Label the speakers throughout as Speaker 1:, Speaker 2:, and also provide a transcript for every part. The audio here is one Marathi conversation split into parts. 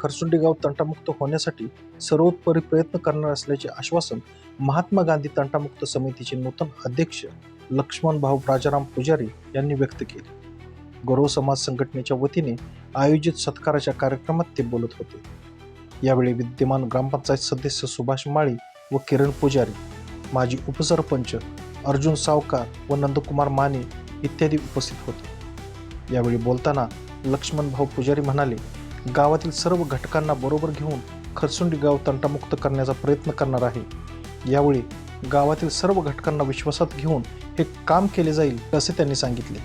Speaker 1: खरसुंडी गाव तंटामुक्त होण्यासाठी सर्वोत्परी प्रयत्न करणार असल्याचे आश्वासन महात्मा गांधी तंटामुक्त समितीचे नूतन अध्यक्ष लक्ष्मण भाऊ राजाराम पुजारी यांनी व्यक्त केले. गौरव समाज संघटनेच्या वतीने आयोजित सत्काराच्या कार्यक्रमात ते बोलत होते. यावेळी विद्यमान ग्रामपंचायत सदस्य सुभाष माळी व किरण पुजारी माजी उपसरपंच अर्जुन सावकार व नंदकुमार माने इत्यादी उपस्थित होते. यावेळी बोलताना लक्ष्मण भाऊ पुजारी म्हणाले गावातील सर्व घटकांना बरोबर घेऊन खरसुंडी गाव तंटामुक्त करण्याचा प्रयत्न करणार आहे. यावेळी गावातील सर्व घटकांना विश्वासात घेऊन हे काम केले जाईल असे त्यांनी सांगितले.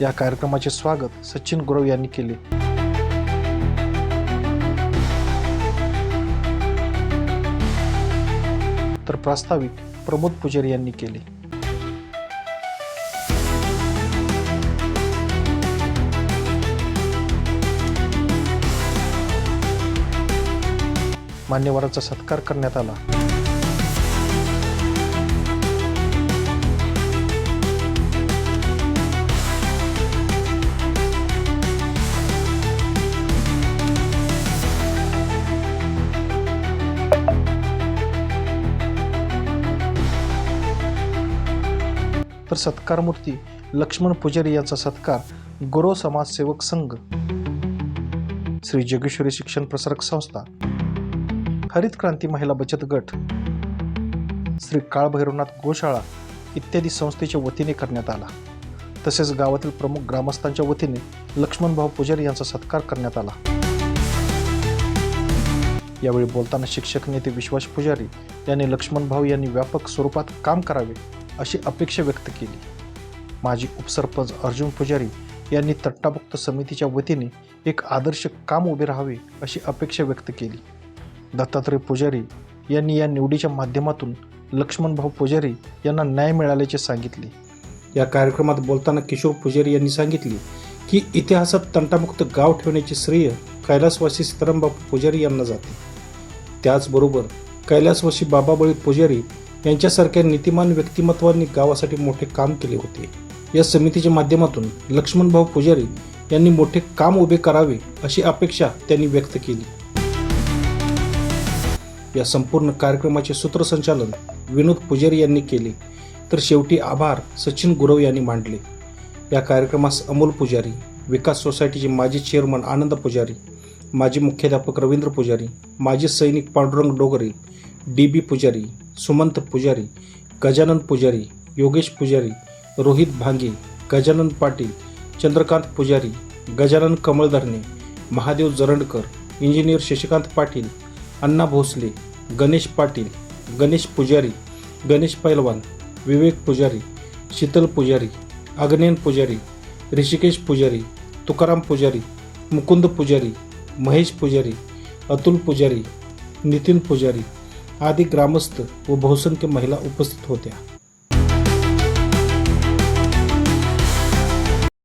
Speaker 1: या कार्यक्रमाचे स्वागत सचिन गुरव यांनी केले. तर प्रास्ताविक प्रमोद पुजारी यांनी केले. मान्यवरांचा सत्कार करण्यात आला. तर सत्कार मूर्ती लक्ष्मण पुजारी यांचा सत्कार गुरु समाजसेवक संघ श्री जगेश्वरी शिक्षण प्रसारक संस्था हरित क्रांती महिला बचत गट श्री काळभैरवनाथ गोशाळा इत्यादी संस्थेच्या वतीने करण्यात आला. तसेच गावातील प्रमुख ग्रामस्थांच्या वतीने लक्ष्मणभाऊ पुजारी यांचा सत्कार करण्यात आला. यावेळी बोलताना शिक्षक नेते विश्वास पुजारी यांनी लक्ष्मणभाऊ यांनी व्यापक स्वरूपात काम करावे अशी अपेक्षा व्यक्त केली. माजी उपसरपंच अर्जुन पुजारी यांनी तट्टामुक्त समितीच्या वतीने एक आदर्श काम उभे राहावे अशी अपेक्षा व्यक्त केली. दत्तात्रय पुजारी यांनी या निवडीच्या माध्यमातून लक्ष्मणभाऊ पुजारी यांना न्याय मिळाल्याचे सांगितले.
Speaker 2: या कार्यक्रमात बोलताना किशोर पुजारी यांनी सांगितले की इतिहासात तंटामुक्त गाव ठेवण्याचे श्रेय कैलासवासी सीतारामबापू पुजारी यांना जाते. त्याचबरोबर कैलासवासी बाबाबळी पुजारी यांच्यासारख्या नीतिमान व्यक्तिमत्वांनी गावासाठी मोठे काम केले होते. या समितीच्या माध्यमातून लक्ष्मणभाऊ पुजारी यांनी मोठे काम उभे करावे अशी अपेक्षा त्यांनी व्यक्त केली. या संपूर्ण कार्यक्रमाचे सूत्रसंचालन विनोद पुजारी यांनी केले. तर शेवटी आभार सचिन गुरव यांनी मांडले. या कार्यक्रमास अमोल पुजारी विकास सोसायटीचे माजी चेअरमन आनंद पुजारी माजी मुख्याध्यापक रवींद्र पुजारी माजी सैनिक पांडुरंग डोगरे डी बी पुजारी सुमंत पुजारी गजानन पुजारी योगेश पुजारी रोहित भांगे गजानन पाटील चंद्रकांत पुजारी गजानन कमळधरणे महादेव जरंडकर इंजिनियर शशिकांत पाटील अण्णा भोसले गणेश पाटील गणेश पुजारी गणेश पैलवान विवेक पुजारी शीतल पुजारी अग्नेन पुजारी ऋषिकेश पुजारी तुकाराम पुजारी मुकुंद पुजारी महेश पुजारी अतुल पुजारी नितीन पुजारी आदी ग्रामस्थ व बहुसंख्य महिला उपस्थित होत्या.